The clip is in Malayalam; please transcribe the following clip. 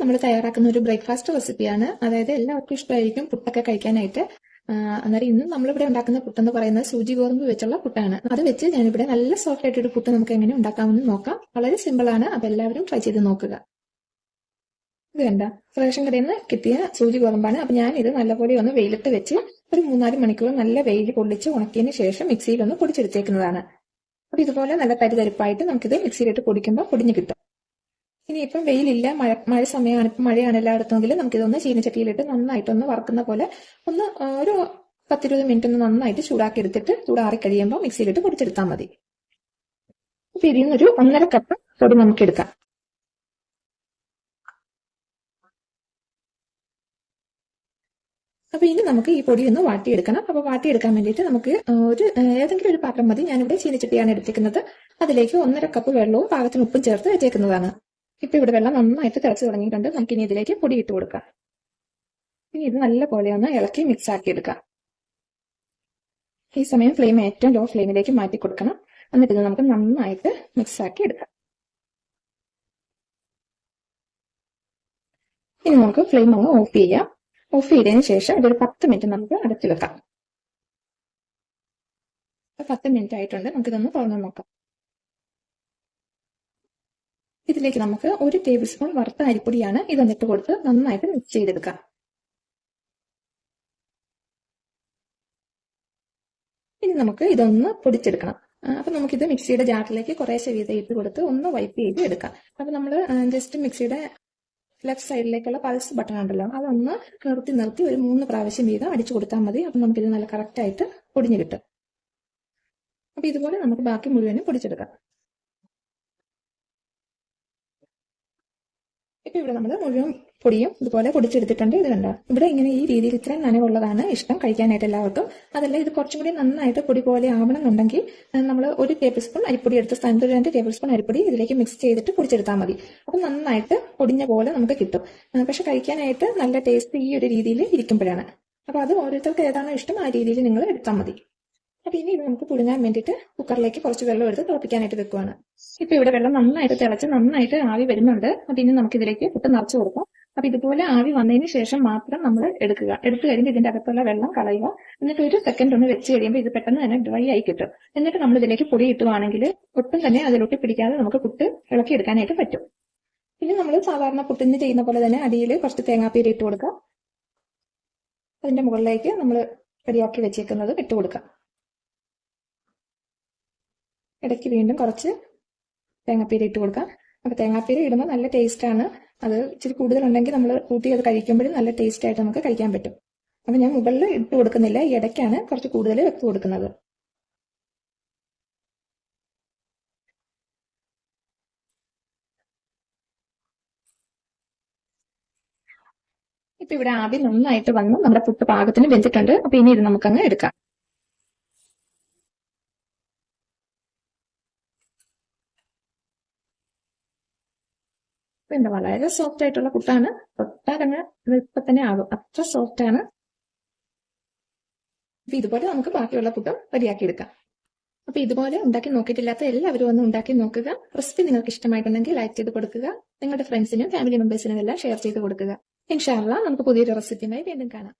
നമ്മൾ തയ്യാറാക്കുന്ന ഒരു ബ്രേക്ക്ഫാസ്റ്റ് റെസിപ്പിയാണ് അതായത് എല്ലാവർക്കും ഇഷ്ടമായിരിക്കും പുട്ടൊക്കെ കഴിക്കാനായിട്ട്. അന്നേരം ഇന്ന് നമ്മളിവിടെ ഉണ്ടാക്കുന്ന പുട്ടെന്ന് പറയുന്നത് സൂചി ഗോതമ്പ് വെച്ചുള്ള പുട്ടാണ്. അത് വെച്ച് ഞാനിവിടെ നല്ല സോഫ്റ്റ് ആയിട്ടൊരു പുട്ട് നമുക്ക് എങ്ങനെ ഉണ്ടാക്കാമെന്ന് നോക്കാം. വളരെ സിമ്പിൾ ആണ്. അപ്പൊ എല്ലാവരും ട്രൈ ചെയ്ത് നോക്കുക. ഇത് കണ്ട റേഷൻ കടയിൽ നിന്ന് കിട്ടിയ സൂചി ഗോതമ്പാണ്. അപ്പൊ ഞാൻ ഇത് നല്ലപോലെ ഒന്ന് വെയിലത്ത് വെച്ച് ഒരു മൂന്നാൽ മണിക്കൂർ നല്ല വെയിൽ പൊള്ളിച്ച് ഉണക്കിയതിന് ശേഷം മിക്സിയിൽ ഒന്ന് പൊടിച്ചെടുത്തേക്കുന്നതാണ്. അപ്പൊ ഇതുപോലെ നല്ല തരിതരിപ്പായിട്ട് നമുക്കിത് മിക്സിയിലിട്ട് പൊടിക്കുമ്പോൾ പൊടിഞ്ഞു കിട്ടും. ഇനി ഇപ്പം വെയിലില്ല മഴ മഴ സമയമാണ് ഇപ്പം മഴയാണ് എല്ലായിടത്തുമെങ്കിൽ നമുക്കിതൊന്ന് ചീനച്ചട്ടിയിലിട്ട് നന്നായിട്ടൊന്ന് വറക്കുന്ന പോലെ ഒന്ന് ഒരു പത്തിരുപത് മിനിറ്റ് ഒന്ന് നന്നായിട്ട് ചൂടാക്കി എടുത്തിട്ട് ചൂടാറി കഴിയുമ്പോൾ മിക്സിയിലിട്ട് പൊടിച്ചെടുത്താൽ മതി. ഇപ്പൊ ഇതിൽ നിന്നൊരു ഒന്നര കപ്പ് പൊടി നമുക്ക് എടുക്കാം അപ്പൊ ഇനി നമുക്ക് ഈ പൊടി ഒന്ന് വാട്ടിയെടുക്കണം. അപ്പൊ വാട്ടിയെടുക്കാൻ വേണ്ടിയിട്ട് നമുക്ക് ഒരു ഏതെങ്കിലും ഒരു പാത്രം മതി. ഞാനിവിടെ ചീനച്ചട്ടിയാണ് എടുത്തിരിക്കുന്നത്. അതിലേക്ക് ഒന്നര കപ്പ് വെള്ളവും പാകത്തിന് ഉപ്പും ചേർത്ത് വെച്ചേക്കുന്നതാണ്. ഇപ്പൊ ഇവിടെ വെള്ളം നന്നായിട്ട് തിളച്ച് തുടങ്ങിയിട്ടുണ്ട്. നമുക്ക് ഇനി ഇതിലേക്ക് പൊടി ഇട്ട് കൊടുക്കാം. ഇനി ഇത് നല്ല പോലെ ഒന്ന് ഇളക്കി മിക്സ് ആക്കി എടുക്കാം. ഈ സമയം ഫ്ലെയിം ഏറ്റവും ലോ ഫ്ലെയിമിലേക്ക് മാറ്റി കൊടുക്കണം. എന്നിട്ട് ഇത് നമുക്ക് നന്നായിട്ട് മിക്സ് ആക്കി എടുക്കാം. ഇനി നമുക്ക് ഫ്ലെയിം അങ്ങ് ഓഫ് ചെയ്യാം. ഓഫ് ചെയ്തതിന് ശേഷം ഇതൊരു പത്ത് മിനിറ്റ് നമുക്ക് അടച്ചു വെക്കാം. പത്ത് മിനിറ്റ് ആയിട്ടുണ്ട്. നമുക്കിതൊന്ന് തുറന്നു നോക്കാം. ഇതിലേക്ക് നമുക്ക് ഒരു ടേബിൾ സ്പൂൺ വറുത്ത അരിപ്പൊടിയാണ് ഇതൊന്നിട്ട് കൊടുത്ത് നന്നായിട്ട് മിക്സ് ചെയ്തെടുക്കാം. ഇനി നമുക്ക് ഇതൊന്ന് പൊടിച്ചെടുക്കണം. അപ്പൊ നമുക്കിത് മിക്സിയുടെ ജാറിലേക്ക് കുറേശ്ശെ വീതം ഇട്ട് കൊടുത്ത് ഒന്ന് വൈപ്പ് ചെയ്ത് എടുക്കാം. അപ്പൊ നമ്മൾ ജസ്റ്റ് മിക്സിയുടെ ലെഫ്റ്റ് സൈഡിലേക്കുള്ള പൾസ് ബട്ടൺ ഉണ്ടല്ലോ അതൊന്ന് നിർത്തി നിർത്തി ഒരു മൂന്ന് പ്രാവശ്യം വീതം അടിച്ചു കൊടുത്താൽ മതി. അപ്പൊ നമുക്കിത് നല്ല കറക്റ്റ് ആയിട്ട് പൊടിഞ്ഞു കിട്ടും. അപ്പൊ ഇതുപോലെ നമുക്ക് ബാക്കി മുഴുവനും പൊടിച്ചെടുക്കാം. ഇപ്പൊ ഇവിടെ നമ്മൾ മുഴുവൻ പൊടിയും ഇതുപോലെ പൊടിച്ചെടുത്തിട്ടുണ്ട്. ഇത് കണ്ടോ? ഇവിടെ ഇങ്ങനെ ഈ രീതിയിൽ ഇത്രയും നനവുള്ളതാണ് ഇഷ്ടം കഴിക്കാനായിട്ട് എല്ലാവർക്കും. അതല്ല ഇത് കുറച്ചും കൂടി നന്നായിട്ട് പൊടി പോലെ ആവണമെന്നുണ്ടെങ്കിൽ നമ്മൾ ഒരു ടേബിൾ സ്പൂൺ അരിപ്പൊടി എടുത്ത സ്ഥാനത്ത് രണ്ട് ടേബിൾ സ്പൂൺ അരിപ്പൊടി ഇതിലേക്ക് മിക്സ് ചെയ്തിട്ട് പൊടിച്ചെടുത്താൽ മതി. അപ്പം നന്നായിട്ട് പൊടിഞ്ഞ പോലെ നമുക്ക് കിട്ടും. പക്ഷെ കഴിക്കാനായിട്ട് നല്ല ടേസ്റ്റ് ഈ ഒരു രീതിയിൽ ഇരിക്കുമ്പോഴാണ്. അപ്പൊ അത് ഓരോരുത്തർക്ക് ഏതാണോ ഇഷ്ടം ആ രീതിയിൽ നിങ്ങൾ എടുത്താൽ മതി. അപ്പൊ ഇനി നമുക്ക് പുഴുങ്ങാൻ വേണ്ടിയിട്ട് കുക്കറിലേക്ക് കുറച്ച് വെള്ളം എടുത്ത് തിളപ്പിക്കാനായിട്ട് വെക്കുവാണ്. ഇപ്പൊ ഇവിടെ വെള്ളം നന്നായിട്ട് തിളച്ച് നന്നായിട്ട് ആവി വരുന്നുണ്ട്. അപ്പൊ ഇനി നമുക്ക് ഇതിലേക്ക് പുട്ട് നിറച്ച് കൊടുക്കാം. അപ്പൊ ഇതുപോലെ ആവി വന്നതിന് ശേഷം മാത്രം നമ്മൾ എടുക്കുക. എടുത്തു കഴിഞ്ഞ് ഇതിന്റെ അകത്തുള്ള വെള്ളം കളയുക. എന്നിട്ട് ഒരു സെക്കൻഡ് ഒന്ന് വെച്ച് കഴിയുമ്പോൾ ഇത് പെട്ടെന്ന് തന്നെ ഡ്രൈ ആയി കിട്ടും. എന്നിട്ട് നമ്മൾ ഇതിലേക്ക് പൊടി ഇട്ടുവാണെങ്കിൽ ഒട്ടും തന്നെ അതിലൊട്ടി പിടിക്കാതെ നമുക്ക് പുട്ട് ഇളക്കി എടുക്കാനായിട്ട് പറ്റും. പിന്നെ നമ്മൾ സാധാരണ പുട്ടിന് ചെയ്യുന്ന പോലെ തന്നെ അടിയിൽ കുറച്ച് തേങ്ങാപ്പീര് ഇട്ട് കൊടുക്കുക അതിന്റെ മുകളിലേക്ക് നമ്മൾ റെഡിയാക്കി വെച്ചേക്കുന്നത് ഇട്ട് കൊടുക്കാം. ഇടയ്ക്ക് വീണ്ടും കുറച്ച് തേങ്ങാപ്പീര ഇട്ട് കൊടുക്കാം. അപ്പൊ തേങ്ങാപ്പീര ഇടുമ്പോൾ നല്ല ടേസ്റ്റ് ആണ്. അത് ഇച്ചിരി കൂടുതലുണ്ടെങ്കിൽ നമ്മൾ കൂട്ടി അത് കഴിക്കുമ്പോഴും നല്ല ടേസ്റ്റ് ആയിട്ട് നമുക്ക് കഴിക്കാൻ പറ്റും. അപ്പൊ ഞാൻ മുകളിൽ ഇട്ട് കൊടുക്കുന്നില്ല. ഈ ഇടയ്ക്കാണ് കുറച്ച് കൂടുതൽ വെക്ക് കൊടുക്കുന്നത്. ഇപ്പൊ ഇവിടെ ആദ്യം നന്നായിട്ട് വന്ന്. നമ്മുടെ പുട്ട് പാകത്തിന് വെന്തിട്ടുണ്ട്. അപ്പൊ ഇനി ഇത് നമുക്കങ്ങ് എടുക്കാം. പിന്നെ വളരെ സോഫ്റ്റ് ആയിട്ടുള്ള കുട്ടാണ്. തൊട്ടാലങ്ങ് ഇപ്പൊ തന്നെ ആകും. അത്ര സോഫ്റ്റ് ആണ്. അപ്പൊ ഇതുപോലെ നമുക്ക് ബാക്കിയുള്ള കുട്ടം റെഡിയാക്കി എടുക്കാം. അപ്പൊ ഇതുപോലെ ഉണ്ടാക്കി നോക്കിയിട്ടില്ലാത്ത എല്ലാവരും ഒന്ന് ഉണ്ടാക്കി നോക്കുക. റെസിപ്പി നിങ്ങൾക്ക് ഇഷ്ടമായിട്ടുണ്ടെങ്കിൽ ലൈക്ക് ചെയ്ത് കൊടുക്കുക. നിങ്ങളുടെ ഫ്രണ്ട്സിനും ഫാമിലി മെമ്പേഴ്സിനും എല്ലാം ഷെയർ ചെയ്ത് കൊടുക്കുക. ഇൻഷാല്ല നമുക്ക് പുതിയൊരു റെസിപ്പിയുമായി വീണ്ടും കാണാം.